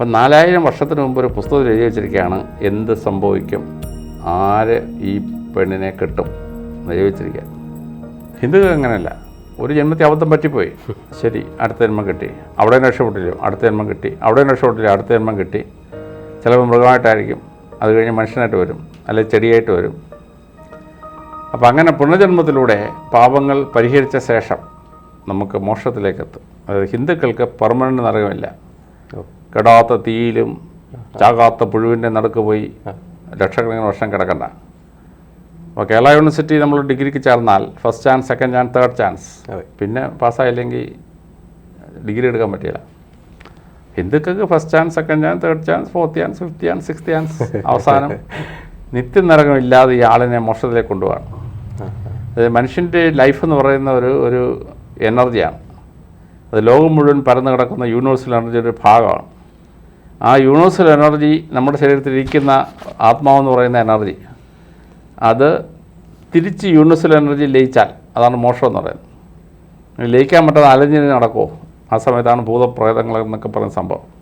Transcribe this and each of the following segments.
അപ്പം നാലായിരം വർഷത്തിന് മുമ്പ് ഒരു പുസ്തകത്തിൽ എഴുതി വെച്ചിരിക്കുകയാണ് എന്ത് സംഭവിക്കും? ആര് ഈ പെണ്ണിനെ കിട്ടും? എഴുതി വെച്ചിരിക്കുക. ഹിന്ദുക്കൾ അങ്ങനെയല്ല. ഒരു ജന്മത്തെ അബദ്ധം പറ്റിപ്പോയി. ശരി അടുത്ത ജന്മം കിട്ടി. അവിടെ രക്ഷപ്പെട്ടില്ലോ? അടുത്ത ജന്മം കിട്ടി. അവിടെ രക്ഷപ്പെട്ടില്ല? അടുത്ത ജന്മം കിട്ടി. ചിലപ്പോൾ മൃഗമായിട്ടായിരിക്കും. അത് കഴിഞ്ഞ് മനുഷ്യനായിട്ട് വരും. അല്ലെങ്കിൽ ചെടിയായിട്ട് വരും. അപ്പം അങ്ങനെ പുനർജന്മത്തിലൂടെ പാപങ്ങൾ പരിഹരിച്ച ശേഷം നമുക്ക് മോക്ഷത്തിലേക്ക് എത്തും അതായത് ഹിന്ദുക്കൾക്ക് പെർമനന്റ് നരകമില്ല. കെടാത്ത തീയിലും ചാകാത്ത പുഴുവിന്റെ നടുക്ക് പോയി ലക്ഷക്കണക്കിന് വർഷം കിടക്കണ്ട. അപ്പോൾ കേരള യൂണിവേഴ്സിറ്റി നമ്മൾ ഡിഗ്രിക്ക് ചേർന്നാൽ first chance second chance third chance. പിന്നെ പാസ്സായില്ലെങ്കിൽ ഡിഗ്രി എടുക്കാൻ പറ്റില്ല. ഹിന്ദുക്കൾക്ക് first chance second chance third chance fourth chance fifth chance six chance അവസാനം നിത്യനരകമില്ലാതെ ഈ ആളിനെ മോക്ഷത്തിലേക്ക് കൊണ്ടുപോകണം അതായത് മനുഷ്യന്റെ ലൈഫ് എന്ന് പറയുന്ന ഒരു ഒരു എനർജിയാണ്. അത് ലോകം മുഴുവൻ പരന്നു കിടക്കുന്ന യൂണിവേഴ്സൽ എനർജിയുടെ ഒരു ഭാഗമാണ്. ആ യൂണിവേഴ്സൽ എനർജി നമ്മുടെ ശരീരത്തിൽ ഇരിക്കുന്ന ആത്മാവെന്ന് പറയുന്ന എനർജി അത് തിരിച്ച് യൂണിവേഴ്സൽ എനർജി ലയിച്ചാൽ അതാണ് മോഷം എന്ന് പറയുന്നത്. ലയിക്കാൻ പറ്റാതെ അലഞ്ഞിന് നടക്കുമോ ആ സമയത്താണ് ഭൂതപ്രേതങ്ങൾ എന്നൊക്കെ പറയുന്ന സംഭവം.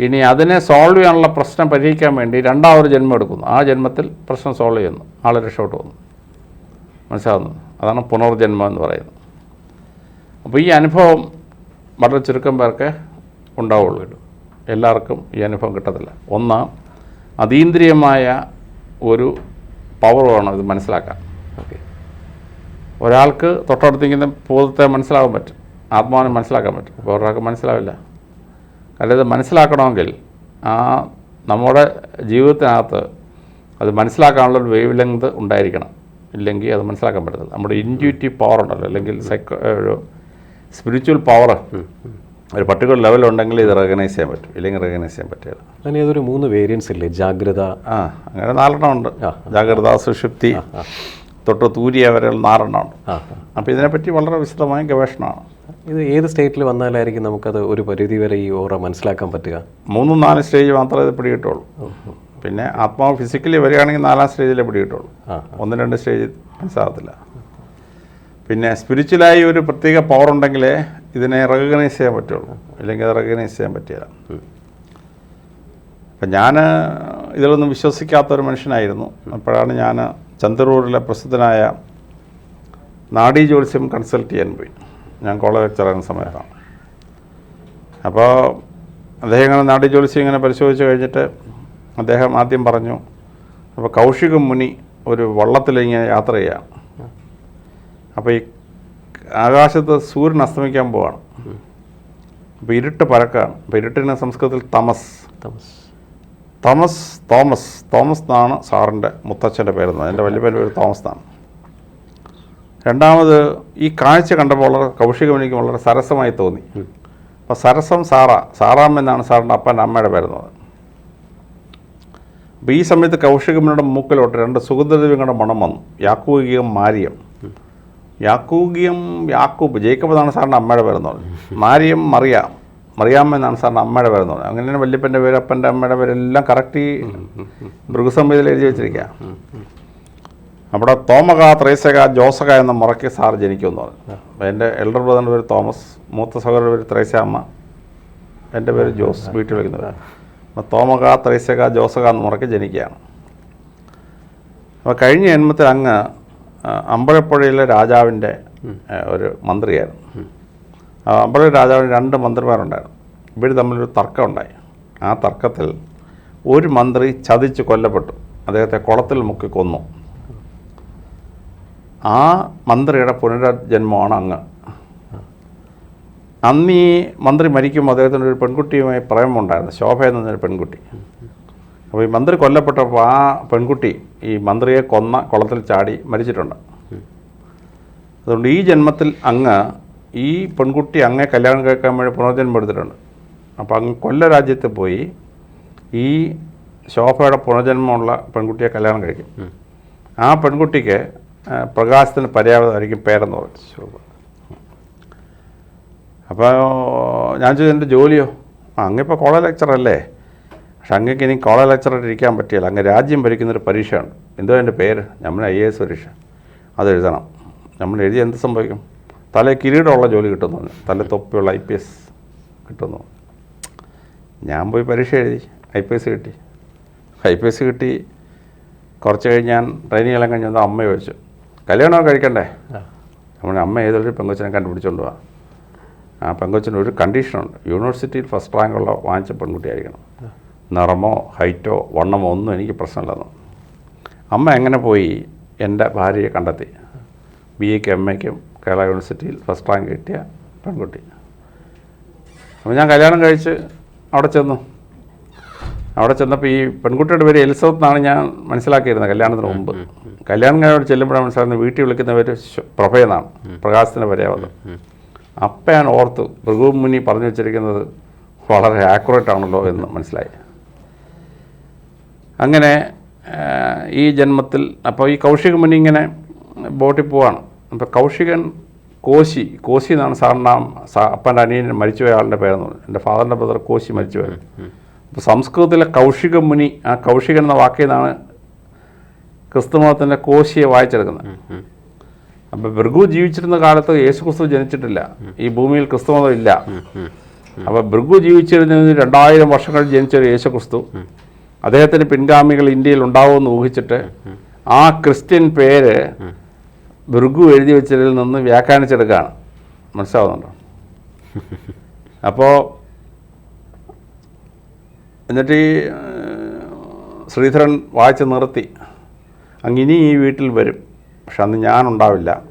ഇനി അതിനെ സോൾവ് ചെയ്യാനുള്ള പ്രശ്നം പരിഹരിക്കാൻ വേണ്ടി രണ്ടാമൊരു ജന്മം എടുക്കുന്നു. ആ ജന്മത്തിൽ പ്രശ്നം സോൾവ് ചെയ്യുന്നു. ആൾ രക്ഷപ്പെട്ടു വന്നു. മനസ്സിലാവുന്നു? അതാണ് പുനർജന്മം എന്ന് പറയുന്നത്. അപ്പോൾ ഈ അനുഭവം വളരെ ചുരുക്കം പേർക്ക് ഉണ്ടാവുള്ളൂ എല്ലാവർക്കും ഈ അനുഭവം കിട്ടത്തില്ല. ഒന്ന് അതീന്ദ്രിയമായ ഒരു പവർ വേണം ഇത് മനസ്സിലാക്കാൻ. ഓക്കെ ഒരാൾക്ക് തൊട്ടടുത്തിരിക്കുന്ന ഭൂതത്തെ മനസ്സിലാക്കാൻ പറ്റും. ആത്മാവിനെ മനസ്സിലാക്കാൻ പറ്റും. അപ്പോൾ ഒരാൾക്ക് മനസ്സിലാവില്ല. കാരണം ഇത് മനസ്സിലാക്കണമെങ്കിൽ ആ നമ്മുടെ ജീവിതത്തിനകത്ത് അത് മനസ്സിലാക്കാനുള്ളൊരു വേവ് ലെങ്ത് ഉണ്ടായിരിക്കണം. ഇല്ലെങ്കിൽ അത് മനസ്സിലാക്കാൻ പറ്റത്തില്ല. നമ്മുടെ ഇന്റ്യൂറ്റീവ് പവർ ഉണ്ടല്ലോ. അല്ലെങ്കിൽ സൈക്കോ ഒരു സ്പിരിച്വൽ പവർ ഒരു പർട്ടിക്കുലർ ലെവലുണ്ടെങ്കിൽ ഇത് റെക്കഗ്നൈസ് ചെയ്യാൻ പറ്റും. ഇല്ലെങ്കിൽ റെക്കഗ്നൈസ് ചെയ്യാൻ പറ്റില്ല. അങ്ങനെ ഏതൊരു മൂന്ന് വേരിയൻസ് ഇല്ലേ? ജാഗ്രത. ആ അങ്ങനെ നാലെണ്ണം ഉണ്ട്. ജാഗ്രത സുഷുപ്തി തൊട്ട് തൂരിയ വരെ നാലെണ്ണം ഉണ്ട്. അപ്പോൾ ഇതിനെപ്പറ്റി വളരെ വിശദമായ ഗവേഷണമാണ്. ഇത് ഏത് സ്റ്റേറ്റിൽ വന്നാലായിരിക്കും നമുക്കത് ഒരു പരിധി വരെ ഈ ഓറ മനസ്സിലാക്കാൻ പറ്റുക? മൂന്നും നാല് സ്റ്റേജ് മാത്രമേ ഇത് പിടികിട്ടുള്ളൂ. പിന്നെ ആത്മാവ് ഫിസിക്കലി വരികയാണെങ്കിൽ നാലാം സ്റ്റേജിലേ പിടികിട്ടുള്ളൂ. ഒന്ന് രണ്ട് സ്റ്റേജ് മനസ്സിലാകത്തില്ല. പിന്നെ സ്പിരിച്വലായി ഒരു പ്രത്യേക പവർ ഉണ്ടെങ്കിലേ ഇതിനെ റെക്കഗ്നൈസ് ചെയ്യാൻ പറ്റുള്ളൂ. ഇല്ലെങ്കിൽ അത് റെക്കഗ്നൈസ് ചെയ്യാൻ പറ്റില്ല. അപ്പം ഞാൻ ഇതിലൊന്നും വിശ്വസിക്കാത്തൊരു മനുഷ്യനായിരുന്നു. അപ്പോഴാണ് ഞാൻ ചന്ദ്രൂരിലെ പ്രസിദ്ധനായ നാഡീ ജ്യോത്സ്യം കൺസൾട്ട് ചെയ്യാൻ പോയി. ഞാൻ കോളേജ് ലെക്ചറായിരുന്ന സമയത്താണ്. അപ്പോൾ അദ്ദേഹം ഇങ്ങനെ നാടി ജ്യോത്സ്യം ഇങ്ങനെ പരിശോധിച്ച് കഴിഞ്ഞിട്ട് അദ്ദേഹം ആദ്യം പറഞ്ഞു അപ്പോൾ കൗശിക മുനി ഒരു വള്ളത്തിലിങ്ങനെ യാത്ര ചെയ്യുകയാണ് അപ്പോൾ ഈ ആകാശത്ത് സൂര്യൻ അസ്തമിക്കാൻ പോവാണ്. അപ്പോൾ ഇരുട്ട് പരക്കാണ്. അപ്പോൾ ഇരുട്ടിന് സംസ്കൃതത്തിൽ തമസ്. തമസ്. Thomas Thomas. തോമസ് എന്നാണ് സാറിന്റെ മുത്തച്ഛന്റെ പേരെന്ന് എന്റെ വലിയ പേര് പേര് തോമസ് എന്നാണ്. രണ്ടാമത് ഈ കാഴ്ച കണ്ടപ്പോൾ വളരെ കൗശികമണിക്ക് വളരെ സരസമായി തോന്നി. അപ്പോൾ സരസം സാറ സാറാം എന്നാണ് സാറിന്റെ അപ്പന്റെ അമ്മയുടെ പേരുന്നത് അപ്പോൾ ഈ സമയത്ത് കൗശികമണിയുടെ മൂക്കിലോട്ട് രണ്ട് സുഗന്ധദ്രവ്യങ്ങളുടെ മണം വന്നു. യാക്കൂകികം മാരിയം. യാക്കൂകിയം യാക്കൂബ് ജേക്കബ് എന്നാണ് സാറിന്റെ അമ്മയുടെ പേരെന്ന് പറഞ്ഞു. മാരിയം മറിയാം മറിയാമ്മ എന്നാണ് സാറിന്റെ അമ്മയുടെ പേരെന്ന് പറഞ്ഞു. അങ്ങനെ വല്യപ്പന്റെ പേര് അപ്പന്റെ അമ്മയുടെ പേരെല്ലാം കറക്റ്റ് മൃഗസംഹിതയിൽ എഴുതി വെച്ചിരിക്കുക അവിടെ തോമക ത്രേസക ജോസക എന്ന മുറയ്ക്ക് സാർ ജനിക്കുമെന്ന് പറഞ്ഞു. എന്റെ എൽഡർ ബ്രദറിന്റെ പേര് തോമസ് മൂത്ത സഹോദരന്റെ പേര് അമ്മ എന്റെ പേര് ജോസ് വീട്ടിൽ വിളിക്കുന്നത് അപ്പോൾ തോമക ത്രേസക ജോസക എന്ന മുറയ്ക്ക് ജനിക്കുകയാണ്. അപ്പോൾ കഴിഞ്ഞ ജന്മത്തിൽ അങ്ങ് ആ, അമ്പഴപ്പുഴയിലെ രാജാവിന്റെ ഒരു മന്ത്രിയായിരുന്നു. ആ അമ്പഴ രാജാവിന് രണ്ട് മന്ത്രിമാരുണ്ടായിരുന്നു. ഇവർ തമ്മിലൊരു തർക്കം ഉണ്ടായി ആ തർക്കത്തിൽ ഒരു മന്ത്രി ചതിച്ച് കൊല്ലപ്പെട്ടു. അദ്ദേഹത്തെ കുളത്തിൽ മുക്കി കൊന്നു. ആ മന്ത്രിയുടെ പുനരജന്മമാണ് അങ്ങ്. അന്ന് ഈ മന്ത്രി മരിക്കുമ്പോൾ അദ്ദേഹത്തിന്റെ ഒരു പെൺകുട്ടിയുമായി പ്രേമമുണ്ടായിരുന്നു. ശോഭ എന്നൊരു പെൺകുട്ടി. അപ്പോൾ ഈ മന്ത്രി കൊല്ലപ്പെട്ടപ്പോൾ ആ പെൺകുട്ടി ഈ മന്ത്രിയെ കൊന്ന കുളത്തിൽ ചാടി മരിച്ചിട്ടുണ്ട്. അതുകൊണ്ട് ഈ ജന്മത്തിൽ അങ്ങ് ഈ പെൺകുട്ടി അങ്ങേ കല്യാണം കേൾക്കാൻ വേണ്ടി പുനർജന്മം എടുത്തിട്ടുണ്ട്. അപ്പോൾ അങ്ങ് കൊല്ല രാജ്യത്ത് പോയി ഈ ശോഭയുടെ പുനർജന്മമുള്ള പെൺകുട്ടിയെ കല്യാണം കഴിക്കും. ആ പെൺകുട്ടിക്ക് പ്രകാശത്തിന് പര്യാപ്തമായിരിക്കും പേരെന്ന് പറയും ശോഭ. അപ്പോൾ ഞാൻ ചോദിച്ചു എന്റെ ജോലിയോ? ആ അങ്ങിപ്പോൾ കോളേജ് ലെക്ചറല്ലേ പക്ഷെ അങ്ങക്ക് ഇനി കോളേജ് ലെക്ചറായിട്ട് ഇരിക്കാൻ പറ്റിയില്ല. അങ്ങ് രാജ്യം ഭരിക്കുന്നൊരു പരീക്ഷയാണ്. എന്തോ എന്റെ പേര്? നമ്മൾ ഐ എ എസ് പരീക്ഷ. അത് എഴുതണം. നമ്മൾ എഴുതി എന്ത് സംഭവിക്കും? തല കിരീടമുള്ള ജോലി കിട്ടുന്നു തല തൊപ്പിയുള്ള ഐ പി എസ് കിട്ടുന്നു ഞാൻ പോയി പരീക്ഷ എഴുതി. ഐ പി എസ് കിട്ടി. ഐ പി എസ് കിട്ടി. കുറച്ച് കഴിഞ്ഞ് ഞാൻ ട്രെയിനിങ് എല്ലാം കഴിഞ്ഞ് വന്നാൽ അമ്മ ചോദിച്ചു കല്യാണമൊക്കെ കഴിക്കണ്ടേ? നമ്മുടെ അമ്മ ഏതൊരു പെങ്കൊച്ചിനെ കണ്ടുപിടിച്ചോണ്ട് പോവാ ആ പെങ്കൊച്ചിന് ഒരു കണ്ടീഷനുണ്ട് യൂണിവേഴ്സിറ്റിയിൽ ഫസ്റ്റ് റാങ്കുള്ള വാങ്ങിച്ച പെൺകുട്ടിയായിരിക്കണം. നിറമോ ഹൈറ്റോ വണ്ണമോ ഒന്നും എനിക്ക് പ്രശ്നമില്ലെന്ന്. അമ്മ എങ്ങനെ പോയി എന്റെ ഭാര്യയെ കണ്ടെത്തി? ബി എക്ക് എം എക്കും കേരള യൂണിവേഴ്സിറ്റിയിൽ ഫസ്റ്റ് റാങ്ക് കിട്ടിയ പെൺകുട്ടി. അപ്പോൾ ഞാൻ കല്യാണം കഴിച്ച് അവിടെ ചെന്നു. അവിടെ ചെന്നപ്പോൾ ഈ പെൺകുട്ടിയുടെ പേര് എലിസബത്ത് എന്നാണ് ഞാൻ മനസ്സിലാക്കിയിരുന്നത് കല്യാണത്തിന് മുമ്പ്. കല്യാണം കഴിഞ്ഞവിടെ ചെല്ലുമ്പോഴാണ് മനസ്സിലാക്കുന്നത് വീട്ടിൽ വിളിക്കുന്ന പേര് പ്രഭയെന്നാണ് പ്രകാശത്തിന്റെ പര്യാവത് അപ്പം ഞാൻ ഓർത്ത് ഭൃഗുമുനി പറഞ്ഞു വെച്ചിരിക്കുന്നത് വളരെ ആക്യുറേറ്റ് ആണല്ലോ എന്ന് മനസ്സിലായി. അങ്ങനെ ഈ ജന്മത്തിൽ അപ്പോൾ ഈ കൗശിക മുനി ഇങ്ങനെ ബോട്ടിൽ പോവാണ്. അപ്പോൾ കൗശികൻ കോശി കോശി എന്നാണ് സാറിന്റെ സാ അപ്പന്റെ അനിയൻ മരിച്ചുപോയ ആളുടെ പേരെന്ന് പറഞ്ഞു. എന്റെ ഫാദറിന്റെ ബ്രദർ കോശി മരിച്ചുപോയത്. അപ്പോൾ സംസ്കൃതത്തിലെ കൗശിക മുനി ആ കൗശികൻ എന്ന വാക്കിൽ നിന്നാണ് ക്രിസ്തുമതത്തിന്റെ കോശിയെ വായിച്ചെടുക്കുന്നത്. അപ്പോൾ ഭൃഗു ജീവിച്ചിരുന്ന കാലത്ത് യേശുക്രിസ്തു ജനിച്ചിട്ടില്ല. ഈ ഭൂമിയിൽ ക്രിസ്തുമതം ഇല്ല. അപ്പോൾ ഭൃഗു ജീവിച്ചിരുന്ന രണ്ടായിരം വർഷങ്ങൾ ജനിച്ച ഒരു യേശുക്രിസ്തു അദ്ദേഹത്തിന് പിൻഗാമികൾ ഇന്ത്യയിൽ ഉണ്ടാവുമെന്ന് ഊഹിച്ചിട്ട് ആ ക്രിസ്ത്യൻ പേര് ഭൃഗു എഴുതി വെച്ചതിൽ നിന്ന് വ്യാഖ്യാനിച്ചെടുക്കുകയാണ്. മനസ്സിലാവുന്നുണ്ടോ? അപ്പോൾ എന്നിട്ട് ഈ ശ്രീധരൻ വായിച്ച് നിർത്തി. അങ്ങിനി ഈ വീട്ടിൽ വരും. പക്ഷെ അന്ന് ഞാനുണ്ടാവില്ല.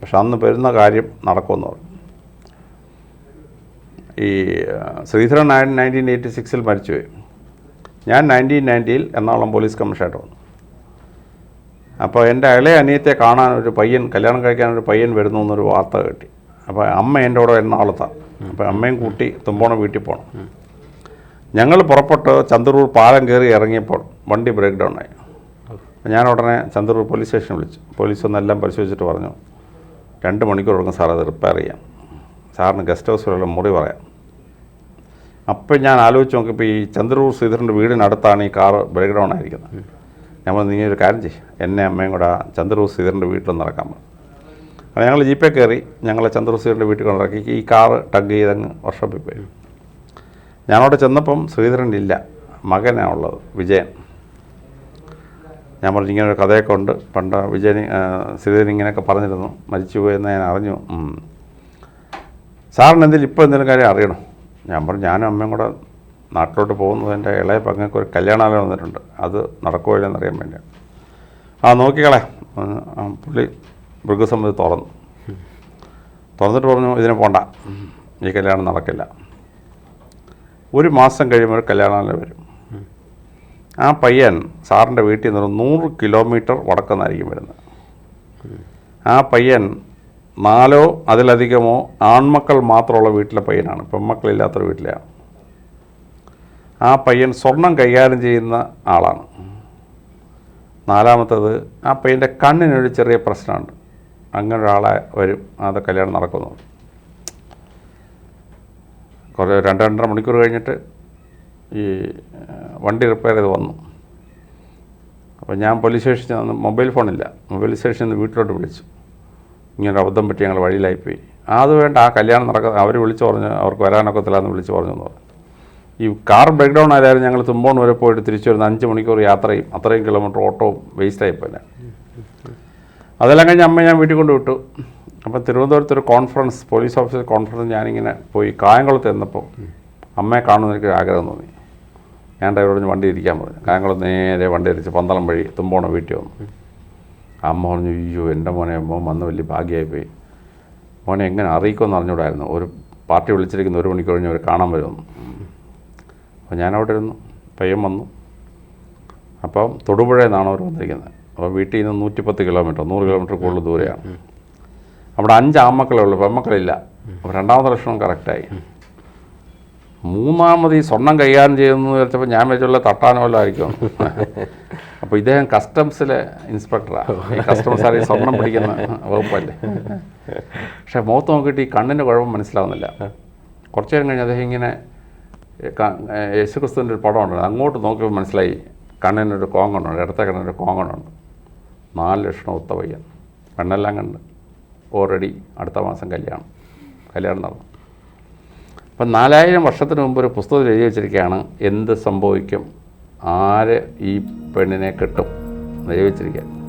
പക്ഷെ അന്ന് വരുന്ന കാര്യം നടക്കുമെന്ന് പറഞ്ഞു. ഈ ശ്രീധരൻ ശ്രീധരൻ നയന്റീൻ എയ്റ്റി സിക്സിൽ മരിച്ചുപോയി. ഞാൻ നയന്റീൻ നയന്റിയിൽ എറണാകുളം പോലീസ് കമ്മീഷനായിട്ട് വന്നു. അപ്പോൾ എന്റെ ഇളയ അനിയത്തെ കാണാൻ ഒരു പയ്യൻ കല്യാണം കഴിക്കാൻ ഒരു പയ്യൻ വരുന്നു എന്നൊരു വാർത്ത കിട്ടി. അപ്പോൾ അമ്മ എന്റെ കൂടെ എറണാകുളത്താണ് അപ്പോൾ അമ്മയും കൂട്ടി തുമ്പോണം വീട്ടിൽ പോകണം ഞങ്ങൾ പുറപ്പെട്ട് ചന്ദ്രൂർ പാലം കയറി ഇറങ്ങിയപ്പോൾ വണ്ടി ബ്രേക്ക് ഡൗൺ ആയി. അപ്പോൾ ഞാൻ ഉടനെ ചന്ദ്രൂർ പോലീസ് സ്റ്റേഷൻ വിളിച്ചു. പോലീസ് ഒന്നെല്ലാം പരിശോധിച്ചിട്ട് പറഞ്ഞു രണ്ട് മണിക്കൂർ കൊടുക്കും സാർ അത് റിപ്പയർ ചെയ്യാം സാറിന് ഗസ്റ്റ് ഹൗസിലുള്ള മുറി പറയാം. അപ്പോൾ ഞാൻ ആലോചിച്ച് നോക്കിയപ്പോൾ ഈ ചന്ദ്രൂർ ശ്രീധരന്റെ വീടിനടുത്താണ് ഈ കാർ ബ്രേക്ക് ഡൗൺ ആയിരിക്കുന്നത് നമ്മൾ നീ ഒരു കാര്യം ചെയ്യും എന്നെ അമ്മയും കൂടെ ചന്ദ്രൂർ ശ്രീധരന്റെ വീട്ടിൽ നടക്കാൻ അപ്പോൾ ഞങ്ങൾ ജീപ്പേ കയറി ഞങ്ങളെ ചന്ദ്രൂർ ശ്രീധരന്റെ വീട്ടിൽ കൊണ്ടിറക്കി. ഈ കാർ ടഗ് ചെയ്തങ്ങ് വർക്ക്ഷോപ്പിൽ പോയി. ഞാനവിടെ ചെന്നപ്പം ശ്രീധരൻ ഇല്ല മകനാണ് ഉള്ളത് വിജയൻ. ഞാൻ പറഞ്ഞു ഇങ്ങനെ ഒരു കഥയൊക്കെ ഉണ്ട്. പണ്ട് വിജയൻ ശ്രീധരൻ ഇങ്ങനെയൊക്കെ പറഞ്ഞിരുന്നു മരിച്ചു പോയെന്ന് ഞാൻ അറിഞ്ഞു. സാറിന് എന്തെങ്കിലും ഇപ്പോൾ എന്തെങ്കിലും കാര്യം അറിയണോ? ഞാൻ പറഞ്ഞു ഞാനും അമ്മയും കൂടെ നാട്ടിലോട്ട് പോകുന്നത് എന്റെ ഇളയ പങ്ങൾക്ക് ഒരു കല്യാണാലയം വന്നിട്ടുണ്ട്. അത് നടക്കുമോ ഇല്ലെന്ന് അറിയാൻ വേണ്ടിയാണ്. ആ നോക്കിക്കളെ. പുള്ളി മൃഗസമ്മതി തുറന്നു. തുറന്നിട്ട് പറഞ്ഞു ഇതിനെ പോണ്ട. ഈ കല്യാണം നടക്കില്ല. ഒരു മാസം കഴിയുമ്പോൾ ഒരു കല്യാണാലയം വരും. ആ പയ്യൻ സാറിന്റെ വീട്ടിൽ നിന്ന് നൂറ് കിലോമീറ്റർ വടക്കുന്നായിരിക്കും വരുന്നത്. ആ പയ്യൻ നാലോ അതിലധികമോ ആൺമക്കൾ മാത്രമുള്ള വീട്ടിലെ പയ്യനാണ്. പെൺമക്കളില്ലാത്തൊരു വീട്ടിലെയാണ് ആ പയ്യൻ സ്വർണം കൈകാര്യം ചെയ്യുന്ന ആളാണ്. നാലാമത്തത് ആ പയ്യന്റെ കണ്ണിനൊരു ചെറിയ പ്രശ്നമുണ്ട്. അങ്ങനെ ഒരാളെ വരും. അത് കല്യാണം നടക്കുന്നു കുറേ രണ്ട് രണ്ടര മണിക്കൂർ കഴിഞ്ഞിട്ട് ഈ വണ്ടി റിപ്പയർ ചെയ്ത് വന്നു. അപ്പോൾ ഞാൻ പോലീസ് സ്റ്റേഷനിൽ മൊബൈൽ ഫോണില്ല. മൊബൈൽ സ്റ്റേഷനിൽ നിന്ന് വീട്ടിലോട്ട് വിളിച്ചു. ഇങ്ങനെ അബദ്ധം പറ്റി ഞങ്ങൾ വഴിയിലായിപ്പോയി. അത് വേണ്ട ആ കല്യാണം നടക്കുന്ന അവർ വിളിച്ചു പറഞ്ഞു അവർക്ക് വരാനൊക്കത്തില്ല എന്ന് വിളിച്ചു പറഞ്ഞു എന്ന് പറഞ്ഞു. ഈ കാർ ബ്രേക്ക് ഡൗൺ ആയാലും ഞങ്ങൾ തുമ്പോൺ വരെ പോയിട്ട് തിരിച്ചു വരുന്ന അഞ്ച് മണിക്കൂർ യാത്രയും അത്രയും കിലോമീറ്റർ ഓട്ടവും പോലെ അതെല്ലാം കഴിഞ്ഞ് അമ്മ ഞാൻ വീട്ടിൽ കൊണ്ട് വിട്ടു. അപ്പം തിരുവനന്തപുരത്ത് ഒരു കോൺഫറൻസ് പോലീസ് ഓഫീസർ കോൺഫറൻസ് ഞാനിങ്ങനെ പോയി കായംകുളത്ത് എന്നപ്പോൾ അമ്മയെ കാണുന്ന എനിക്ക് ആഗ്രഹം തോന്നി. ഞാൻ ഡ്രൈവറോട് വണ്ടി ഇരിക്കാൻ പറഞ്ഞു. കായംകുളത്ത് നേരെ വണ്ടി ഇരിച്ച് പന്തളം വഴി തുമ്പോണം വീട്ടിൽ വന്നു. അമ്മ പറഞ്ഞു അയ്യോ എന്റെ മോനെ അമ്മ വന്ന് വലിയ ഭാഗ്യമായി പോയി മോനെ എങ്ങനെ അറിയിക്കുമെന്ന് അറിഞ്ഞൂടായിരുന്നു ഒരു പാർട്ടി വിളിച്ചിരിക്കുന്ന ഒരു മണിക്കൂർ കഴിഞ്ഞ് അവർ കാണാൻ വരുമെന്ന് അപ്പോൾ ഞാനവിടെ ഇരുന്നു. പയ്യൻ വന്നു. അപ്പം തൊടുപുഴയിൽ നിന്നാണ് അവർ വന്നിരിക്കുന്നത്. അപ്പോൾ വീട്ടിൽ നിന്ന് നൂറ്റിപ്പത്ത് കിലോമീറ്റർ നൂറ് കിലോമീറ്റർ കൂടുതൽ ദൂരെയാണ്. അവിടെ അഞ്ച് ആൺമക്കളേ ഉള്ളൂ പെൺമക്കളില്ല. അപ്പോൾ രണ്ടാമത്തെ ലക്ഷണം കറക്റ്റായി. മൂന്നാമത് ഈ സ്വർണം കൈകാര്യം ചെയ്യുന്നു വെച്ചപ്പോൾ ഞാൻ വെച്ചുള്ള തട്ടാനോ വല്ലതും ആയിരിക്കും. അപ്പോൾ ഇദ്ദേഹം കസ്റ്റംസിലെ ഇൻസ്പെക്ടറാണ് ഈ കസ്റ്റംസ് ആരെയും സ്വർണം പിടിക്കുന്ന വകുപ്പല്ലേ? പക്ഷേ മുഖത്ത് നോക്കിയിട്ട് ഈ കണ്ണിന്റെ കുഴപ്പം മനസ്സിലാവുന്നില്ല. കുറച്ച് നേരം കഴിഞ്ഞ് അദ്ദേഹം ഇങ്ങനെ യേശുക്രിസ്തുവിന്റെ ഒരു പടം പടമുണ്ട് അങ്ങോട്ട് നോക്കിയപ്പോൾ മനസ്സിലായി കണ്ണിനൊരു കോങ്ങണുണ്ട് ഇടത്തെ കണ്ണിനൊരു കോങ്ങണുണ്ട് നാല് ലക്ഷണം ഒത്ത പയ്യൻ. പെണ്ണെല്ലാം കണ്ട്. ഓൾറെഡി അടുത്ത മാസം കല്യാണം. കല്യാണം നടന്നു. അപ്പം നാലായിരം വർഷത്തിന് മുമ്പ് ഒരു പുസ്തകത്തിൽ എഴുതി വെച്ചിരിക്കുകയാണ് എന്ത് സംഭവിക്കും ആര് ഈ പെണ്ണിനെ കെട്ടും? എന്ന് എഴുതി വെച്ചിരിക്കുക